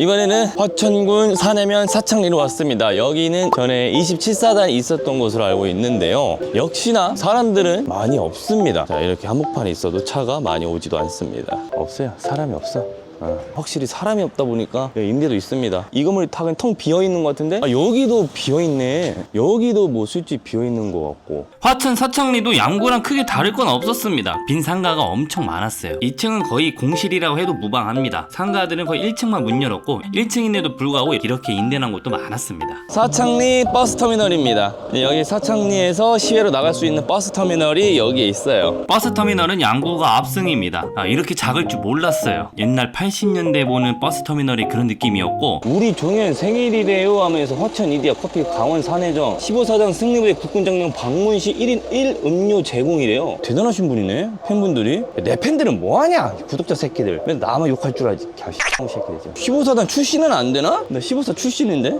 이번에는 화천군 사내면 사창리로 왔습니다. 여기는 전에 27사단이 있었던 곳으로 알고 있는데요. 역시나 사람들은 많이 없습니다. 자, 이렇게 한복판에 있어도 차가 많이 오지도 않습니다. 없어요. 사람이 없어. 어, 확실히 사람이 없다 보니까 여기 임대도 있습니다. 이 건물이 다 그냥 텅 비어 있는 것 같은데 아, 여기도 비어 있네. 여기도 뭐 술집 비어 있는 것 같고 화천 사창리도 양구랑 크게 다를 건 없었습니다. 빈 상가가 엄청 많았어요. 2층은 거의 공실이라고 해도 무방합니다. 상가들은 거의 1층만 문 열었고 1층인데도 불구하고 이렇게 임대난 곳도 많았습니다. 사창리 버스 터미널입니다. 네, 여기 사창리에서 시외로 나갈 수 있는 버스 터미널이 여기에 있어요. 버스 터미널은 양구가 압승입니다. 아, 이렇게 작을 줄 몰랐어요. 옛날 80년대 보는 버스 터미널이 그런 느낌이었고 우리 종현 생일이래요 하면서 화천 이디야 커피 강원 산해점 15사장 승리부대 국군장령 방문 시 1인 1 음료 제공이래요. 대단하신 분이네 팬분들이. 내 팬들은 뭐하냐 구독자 새끼들. 왜 나만 욕할 줄 알지. 갸 새끼들 15사단 출신은 안 되나? 나 15사 출신인데